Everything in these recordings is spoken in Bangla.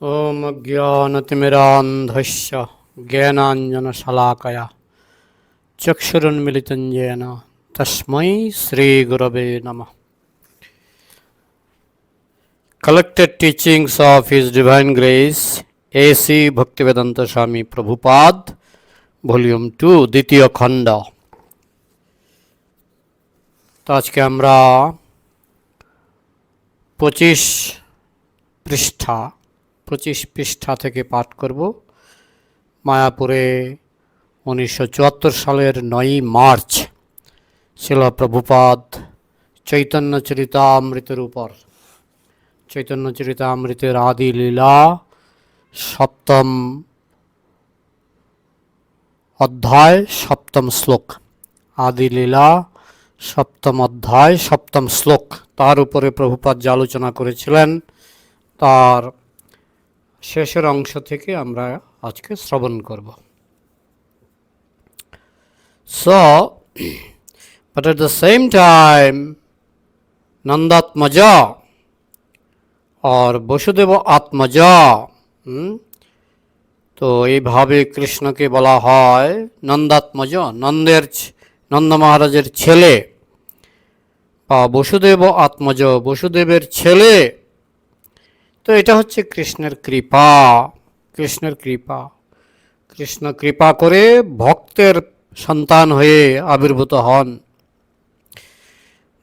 ॐ ज्ञानतिमिरान्धस्य ज्ञानाञ्जनशलाकया चक्षुरुन्मिलितं येन तस्मै श्रीगुरवे नमः Collected teachings of His Divine Grace, A.C. Bhaktivedanta Swami Prabhupada, Volume 2, দ্বিতীয় খণ্ড তো আজকে আমরা পঁচিশ পৃষ্ঠা পঁচিশ পৃষ্ঠা থেকে পাঠ করব। মায়াপুরে উনিশশো চুয়াত্তর সালের নয়ই মার্চ ছিল প্রভুপাদ চৈতন্য চরিতামৃতের উপর। চৈতন্য চরিতামৃতের আদি লীলা সপ্তম অধ্যায় সপ্তম শ্লোক। আদি লীলা সপ্তম অধ্যায় সপ্তম শ্লোক। তার উপরে প্রভুপাদ যে আলোচনা করেছিলেন, তার শেষের অংশ থেকে আমরা আজকে শ্রবণ করব। So but at the same time Nandatmaja আর বসুদেব আত্মজা তো এইভাবে কৃষ্ণকে বলা হয় নন্দাত্মজ, নন্দের নন্দ মহারাজের ছেলে বা বসুদেব আত্মজ, বসুদেবের ছেলে তো এটা হচ্ছে কৃষ্ণের কৃপা কৃষ্ণের কৃপা। কৃষ্ণ কৃপা করে ভক্তের সন্তান হয়ে আবির্ভূত হন।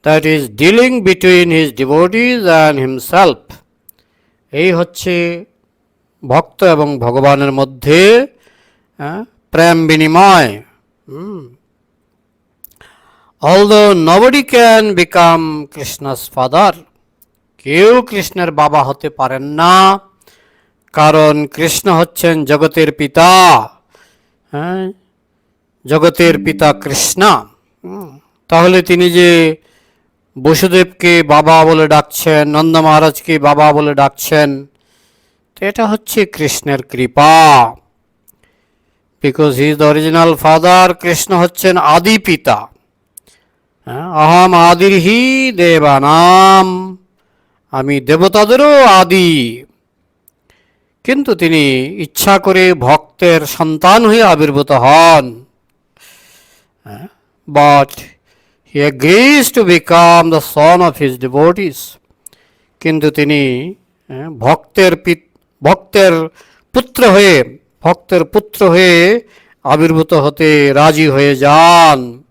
That is dealing between his devotees and himself এই হচ্ছে ভক্ত এবং ভগবানের মধ্যে প্রেম বিনিময়। Although nobody can become Krishna's father কেউ কৃষ্ণের বাবা হতে পারেন না। কারণ কৃষ্ণ হচ্ছেন জগতের পিতা। হ্যাঁ? জগতের পিতা কৃষ্ণ। তাহলে তিনি যে বসুদেবকে বাবা বলে ডাকছেন নন্দ মহারাজকে বাবা বলে ডাকছেন তো এটা হচ্ছে কৃষ্ণের কৃপা। Because he is the original father Krishna হচ্ছেন আদি পিতা। হ্যাঁ, অহম আদির্হি দেবানাম। আমি দেবতাদেরও আদি। কিন্তু তিনি ইচ্ছা করে ভক্তের সন্তান হয়ে আবির্ভূত হন। But he agrees to become the son of his devotees কিন্তু তিনি হ্যাঁ, ভক্তের পিত- ভক্তের পুত্র হয়ে ভক্তের পুত্র হয়ে আবির্ভূত হতে রাজি হয়ে যান।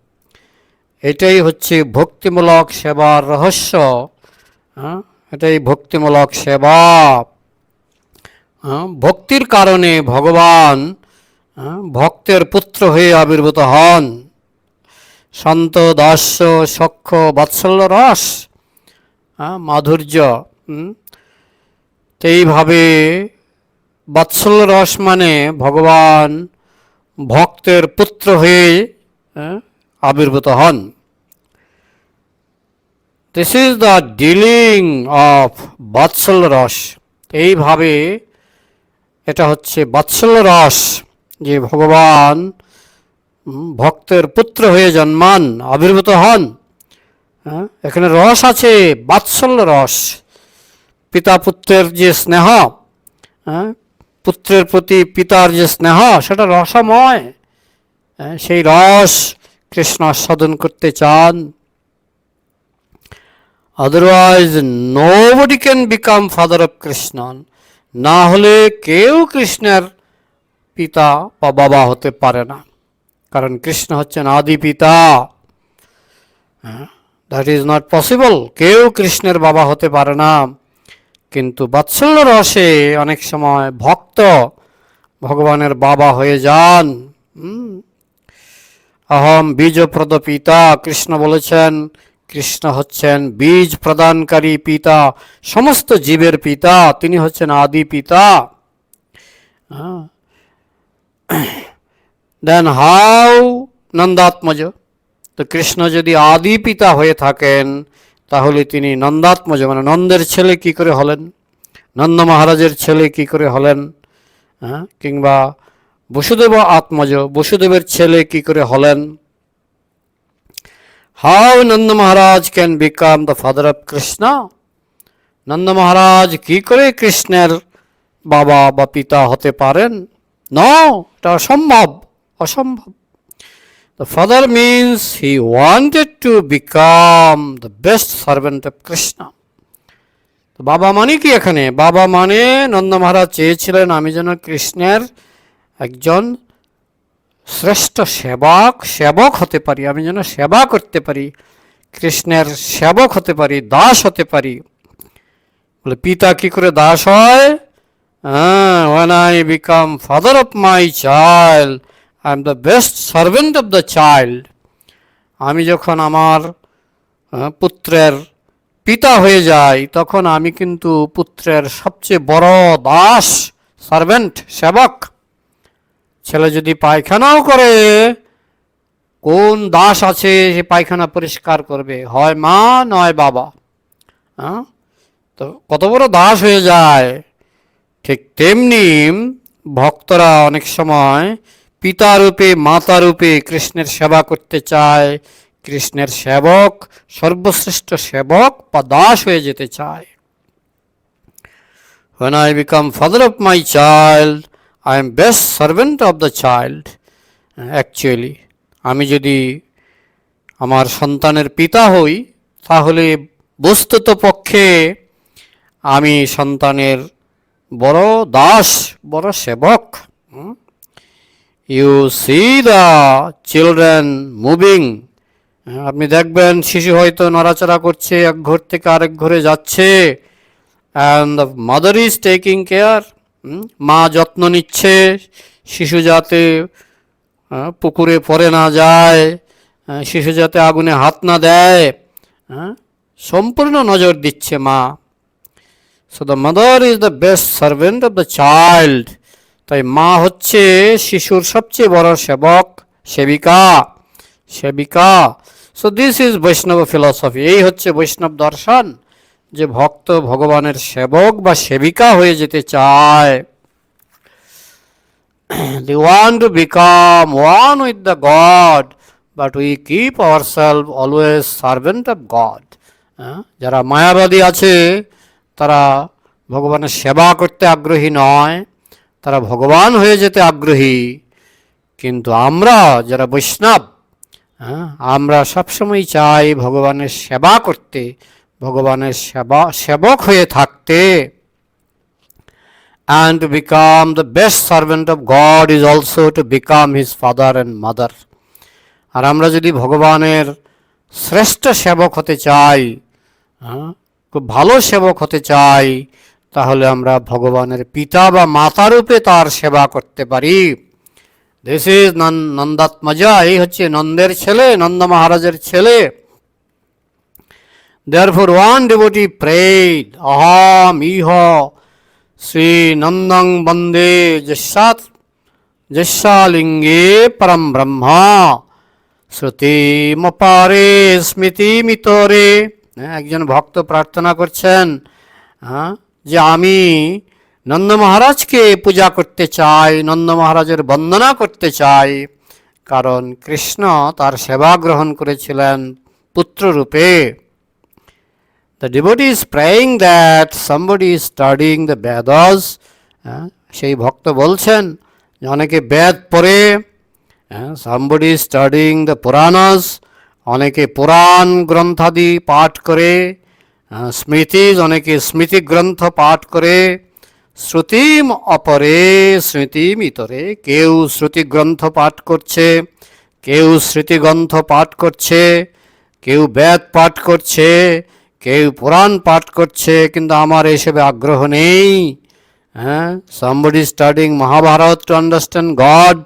এটাই হচ্ছে ভক্তিমূলক সেবার রহস্য। হ্যাঁ, এটাই ভক্তিমূলক সেবা। ভক্তির কারণে ভগবান ভক্তের পুত্র হয়ে আবির্ভূত হন। সন্ত দাস্য সক্ষ বাৎসল্য রস মাধুর্য এইভাবে বাৎসল্য রস মানে ভগবান ভক্তের পুত্র হ্যাঁ, আবির্ভূত হন। This is the dealing of vatsalya rasa এইভাবে এটা হচ্ছে বাৎসল্য রস যে ভগবান ভক্তের পুত্র হয়ে জন্মান আবির্ভূত হন। হ্যাঁ, এখানে রস আছে বাৎসল্য রস পিতা পুত্রের যে স্নেহ হ্যাঁ, পুত্রের প্রতি পিতার যে স্নেহ সেটা রসময়। হ্যাঁ, সেই রস কৃষ্ণ আস্বাদন করতে চান। Otherwise nobody can become father of Krishna না হলে কেউ কৃষ্ণের পিতা বা বাবা হতে পারে না। কারণ কৃষ্ণ হচ্ছেন আদি পিতা। দ্যাট ইজ নট পসিবল কেউ কৃষ্ণের বাবা হতে পারে না। কিন্তু বাৎসল্য রসে অনেক সময় ভক্ত ভগবানের বাবা হয়ে যান। হুম। অহম বীজপ্রদ পিতা কৃষ্ণ বলেছেন কৃষ্ণ হচ্ছেন বীজ প্রদানকারী পিতা, সমস্ত জীবের পিতা, তিনি হচ্ছেন আদি পিতা। Then how Nandatmaja? তো কৃষ্ণ যদি আদি পিতা হয়ে থাকেন, তাহলে তিনি নন্দাত্মজ মানে নন্দের ছেলে কি করে হলেন? নন্দ মহারাজের ছেলে কি করে হলেন? হ্যাঁ কিংবা বসুদেব আত্মজ, বসুদেবের ছেলে কি করে হলেন? How Nanda Maharaj can become the father of Krishna Nanda Maharaj কি করে কৃষ্ণের বাবা বা পিতা হতে পারেন ন এটা অসম্ভব অসম্ভব The father means he wanted to become the best servant of Krishna. তো বাবা মানে কি এখানে বাবা মানে নন্দ মহারাজ চেয়েছিলেন আমি যেন কৃষ্ণের একজন শ্রেষ্ঠ সেবক সেবক হতে পারি, আমি যেন সেবা করতে পারি, কৃষ্ণের সেবক হতে পারি, দাস হতে পারি। বলে, পিতা কি করে দাস হয়? when I become father of my child, I am the best servant of the child. আমি যখন আমার পুত্রের পিতা হয়ে যাই, তখন আমি কিন্তু পুত্রের সবচেয়ে বড় দাস সার্ভেন্ট সেবক ছেলে যদি পায়খানাও করে কোন দাস আছে সে পায়খানা পরিষ্কার করবে? হয় মা নয় বাবা। হ্যাঁ? তো কত বড় দাস হয়ে যায়। ঠিক তেমনি ভক্তরা অনেক সময় পিতা রূপে মাতা রূপে কৃষ্ণের সেবা করতে চায়। কৃষ্ণের সেবক সর্বশ্রেষ্ঠ সেবক বা দাস হয়ে যেতে চায়। When I become father of my child, I am best servant of the child. Actually, আমি যদি আমার সন্তানের পিতা হই তাহলে বস্তুত পক্ষে আমি সন্তানের বড় দাস বড় সেবক। You see the children moving আপনি দেখবেন শিশু হয়তো নড়াচড়া করছে এক ঘর থেকে আরেক ঘরে যাচ্ছে। And the mother is taking care মা যত্ন নিচ্ছে, শিশু যাতে পুকুরে পড়ে না যায় শিশু যাতে আগুনে হাত না দেয় সম্পূর্ণ নজর দিচ্ছে মা। So the mother is the best servant of the child তাই মা হচ্ছে শিশুর সবচেয়ে বড় সেবক, সেবিকা সেবিকা। So this is Vaishnava philosophy এই হচ্ছে বৈষ্ণব দর্শন। যে ভক্ত ভগবানের সেবক বা সেবিকা হয়ে যেতে চায় they want to become one with the God, but we keep ourselves always servant of God. হ্যাঁ? যারা মায়াবাদী আছে তারা ভগবানের সেবা করতে আগ্রহী নয় তারা ভগবান হয়ে যেতে আগ্রহী কিন্তু আমরা যারা বৈষ্ণব আমরা সবসময় চাই ভগবানের সেবা করতে ভগবানের সেবা সেবক হয়ে থাকতে। And to become the best servant of God is also to become his father and mother. আর আমরা যদি ভগবানের শ্রেষ্ঠ সেবক হতে চাই হ্যাঁ, খুব ভালো সেবক হতে চাই তাহলে আমরা ভগবানের পিতা বা মাতা রূপে তার সেবা করতে পারি। দিস ইজ নন্দাত্মজা এই হচ্ছে নন্দের ছেলে নন্দ মহারাজের ছেলে। Therefore, one devotee prayed, Aham iha Sri Nandang Bande Jashat Jashalinge Param Brahma শ্রুতি মপারে স্মৃতি মিতরে একজন ভক্ত প্রার্থনা করছেন হ্যাঁ, যে আমি নন্দ মহারাজকে পূজা করতে চাই নন্দ মহারাজের বন্দনা করতে চাই কারণ কৃষ্ণ তার সেবা গ্রহণ করেছিলেন পুত্ররূপে। The devotee is praying that somebody is studying the Vedas. হ্যাঁ, সেই ভক্ত বলছেন অনেকে বেদ পড়ে সামবডি স্টাডিং দ্য পুরাণাস অনেকে পুরাণ গ্রন্থাদি পাঠ করে স্মৃতি অনেকে স্মৃতি গ্রন্থ পাঠ করে শ্রুতিম অপরে স্মৃতিম ইতরে কেউ শ্রুতি গ্রন্থ পাঠ করছে কেউ স্মৃতিগ্রন্থ পাঠ করছে কেউ বেদ পাঠ করছে কেউ পুরাণ পাঠ করছে, কিন্তু আমার এসবে আগ্রহ নেই। হ্যাঁ? Somebody studying Mahabharata to understand God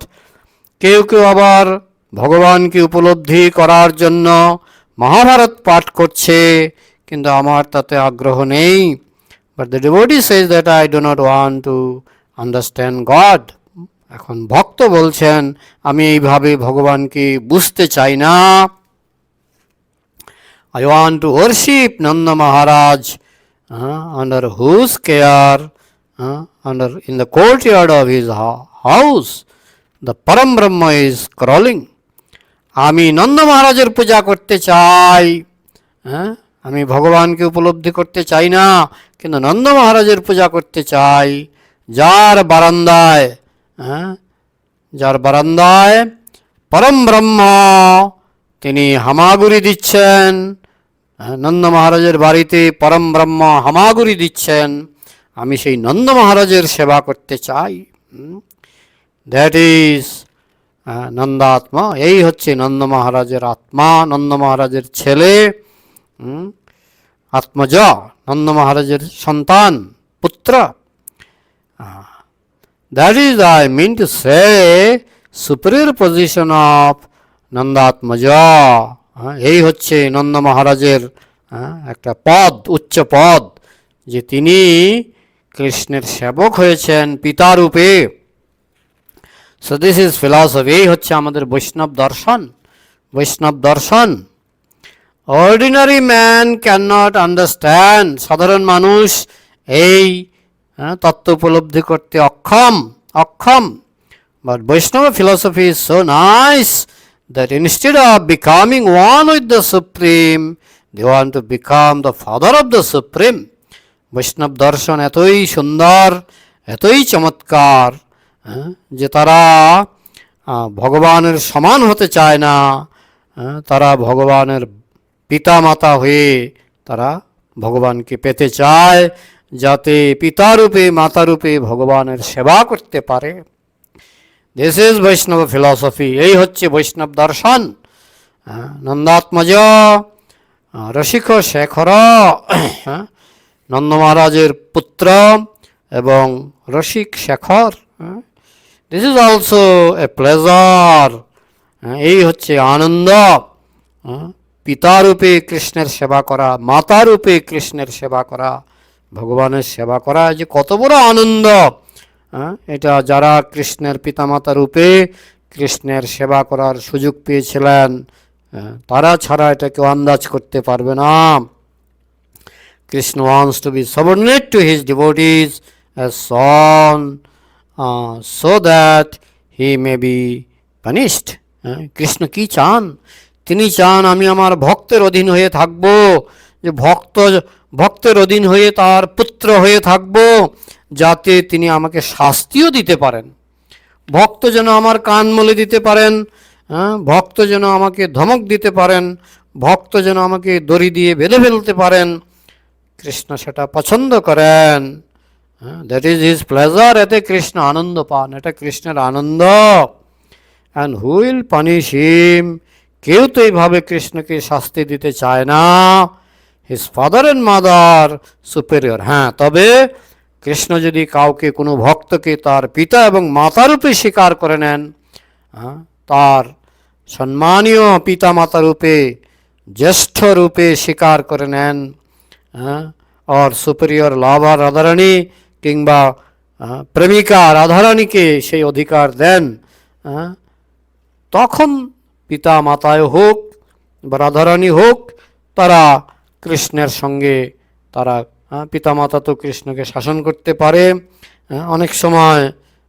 কেউ কেউ আবার ভগবানকে উপলব্ধি করার জন্য মহাভারত পাঠ করছে, কিন্তু আমার তাতে আগ্রহ নেই। But the devotee says that I do not want to understand God এখন ভক্ত বলছেন, আমি এইভাবে ভগবানকে বুঝতে চাই না। I want to worship Nanda Maharaj uh, under whose care, uh, under in the courtyard of his ho- house, the Param Brahma is crawling. আমি নন্দ মহারাজের পূজা করতে চাই হ্যাঁ আমি ভগবানকে উপলব্ধি করতে চাই না কিন্তু নন্দ মহারাজের পূজা করতে চাই যার বারান্দায় হ্যাঁ যার বারান্দায় পরম ব্রহ্ম তিনি হামাগুড়ি দিচ্ছেন। হ্যাঁ, নন্দ মহারাজের বাড়িতে পরম ব্রহ্ম হামাগুড়ি দিচ্ছেন। আমি সেই নন্দ মহারাজের সেবা করতে চাই। That is Nandatma. এই হচ্ছে নন্দ মহারাজের আত্মা নন্দ মহারাজের ছেলে আত্মজ নন্দ মহারাজের সন্তান পুত্র। That is I mean to say superior position of Nandatmaja. হ্যাঁ, এই হচ্ছে নন্দ মহারাজের হ্যাঁ, একটা পদ উচ্চ পদ যে তিনি কৃষ্ণের সেবক হয়েছেন পিতারূপে। সো দিস ইজ ফিলসফি এই হচ্ছে আমাদের বৈষ্ণব দর্শন বৈষ্ণব দর্শন। Ordinary man can not understand সাধারণ মানুষ এই হ্যাঁ, তত্ত্ব উপলব্ধি করতে অক্ষম অক্ষম। But Vaishnava philosophy is so nice that instead of becoming one with the Supreme, they want to become the Father of the Supreme. বৈষ্ণব দর্শন এতই সুন্দর এতই চমৎকার যে তারা ভগবানের সমান হতে চায় না তারা ভগবানের পিতা মাতা হয়ে তারা ভগবানকে পেতে চায় যাতে পিতারূপে মাতারূপে ভগবানের সেবা করতে পারে দিস ইজ বৈষ্ণব ফিলসফি এই হচ্ছে বৈষ্ণব দর্শন। নন্দাত্মজ রসিক শেখর নন্দ মহারাজের পুত্র এবং Rasik Shekhar this is also a pleasure এই হচ্ছে আনন্দ পিতারূপে কৃষ্ণের সেবা করা, মাতারূপে কৃষ্ণের সেবা করা, ভগবানের সেবা করা, যে কত বড় আনন্দ। এটা যারা কৃষ্ণের পিতামাতা রূপে কৃষ্ণের সেবা করার সুযোগ পেয়েছিলেন হ্যাঁ, তারা ছাড়া এটা কেউ আন্দাজ করতে পারবে না। Krishna wants to be devotees as son uh, so that he may be punished হ্যাঁ, কৃষ্ণ কি চান? তিনি চান আমি আমার ভক্তের অধীন হয়ে থাকব যে ভক্ত ভক্তের অধীন হয়ে তার পুত্র হয়ে থাকব। যাতে তিনি আমাকে শাস্তিও দিতে পারেন। ভক্ত যেন আমার কান মলে দিতে পারেন হ্যাঁ, ভক্ত যেন আমাকে ধমক দিতে পারেন ভক্ত যেন আমাকে দড়ি দিয়ে বেঁধে ফেলতে পারেন। কৃষ্ণ সেটা পছন্দ করেন দ্যাট ইজ হিজ প্লেজার এতে কৃষ্ণ আনন্দ পান এটা কৃষ্ণের আনন্দ। অ্যান্ড হুইল পানিশ হিম কেউ তো এইভাবে কৃষ্ণকে শাস্তি দিতে চায় না। His father and mother superior হ্যাঁ? তবে কৃষ্ণ যদি কাউকে, কোনো ভক্তকে তার পিতা এবং মাতারূপে স্বীকার করে নেন তার সম্মানীয় পিতা মাতা রূপে জ্যেষ্ঠ রূপে স্বীকার করে নেন আর সুপিরিয়র লাভার রাধারানী কিংবা প্রেমিকা, রাধারানীকে সেই অধিকার দেন তখন পিতা মাতায় হোক বা রাধারানী হোক, তারা কৃষ্ণের সঙ্গে তারা পিতামাতা তো কৃষ্ণকে শাসন করতে পারে। অনেক সময়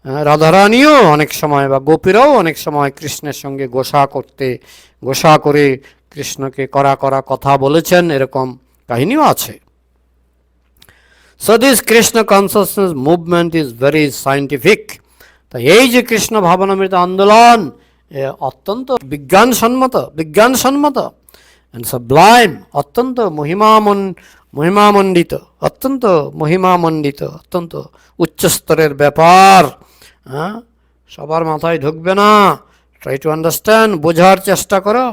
আহ, রাধারানীও অনেক সময় বা গোপীরাও অনেক সময় কৃষ্ণের সঙ্গে গোসা করতে গোসা করে কৃষ্ণকে করা করা কথা বলেছেন এরকম কাহিনীও আছে। So this Krishna consciousness movement is very scientific তা এই যে কৃষ্ণ ভাবনামৃত আন্দোলন অত্যন্ত বিজ্ঞানসম্মত বিজ্ঞানসম্মত অ্যান্ড সাবলাইম অত্যন্ত মহিমামন মহিমামণ্ডিত, অত্যন্ত মহিমামণ্ডিত, অত্যন্ত উচ্চস্তরের ব্যাপার। হ্যাঁ সবার মাথায় ঢুকবে না। ট্রাই টু আন্ডারস্ট্যান্ড বোঝার চেষ্টা করো।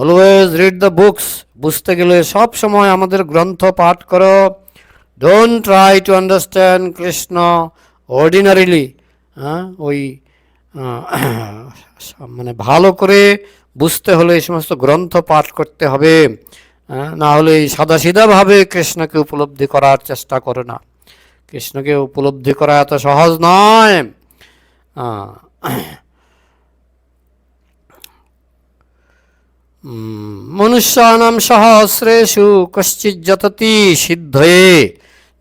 অলওয়েজ রিড দ্য বুকস বুঝতে গেলে সব সময় আমাদের গ্রন্থ পাঠ করো। Don't try to understand Krishna ordinarily হ্যাঁ ওই মানে ভালো করে বুঝতে হলে এই সমস্ত গ্রন্থ পাঠ করতে হবে। না হলে এই সাদা সিধাভাবে কৃষ্ণকে উপলব্ধি করার চেষ্টা করো না। কৃষ্ণকে উপলব্ধি করা এত সহজ নয়। মনুষ্যানাম সহস্রেষু কশ্চিৎ যততি সিদ্ধয়ে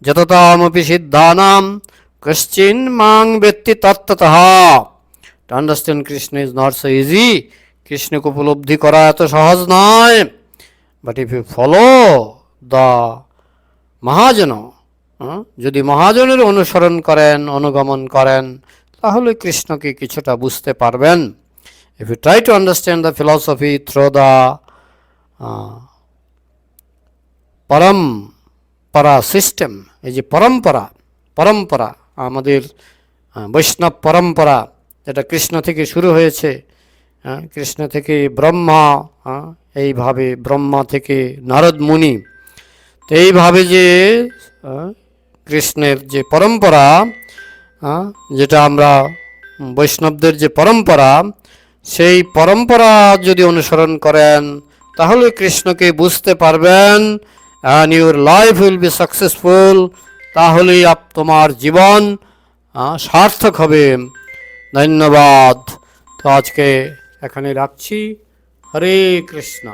যততামপি সিদ্ধানাম কশ্চিন মাং ব্যক্তি তত্ত্বতঃ। To understand Krishna is not so easy কৃষ্ণকে উপলব্ধি করা এত সহজ নয়। But if you follow the mahajana যদি মহাজনের অনুসরণ করেন অনুগমন করেন তাহলে কৃষ্ণকে কিছুটা বুঝতে পারবেন। If you try to understand the philosophy through the পরম পরা সিস্টেম এই যে পরম্পরা পরম্পরা আমাদের বৈষ্ণব পরম্পরা যেটা কৃষ্ণ থেকে শুরু হয়েছে হ্যাঁ, কৃষ্ণ থেকে ব্রহ্মা হ্যাঁ, এইভাবে ব্রহ্মা থেকে নারদ মুনি। তো এইভাবে যে আহ, কৃষ্ণের যে পরম্পরা যেটা আমরা বৈষ্ণবদের যে পরম্পরা সেই পরম্পরা যদি অনুসরণ করেন তাহলে কৃষ্ণকে বুঝতে পারবেন and your life will be successful তাহলেই আপ তোমার জীবন সার্থক হবে। ধন্যবাদ। তো আজকে এখানে রাখছি। হরে কৃষ্ণ।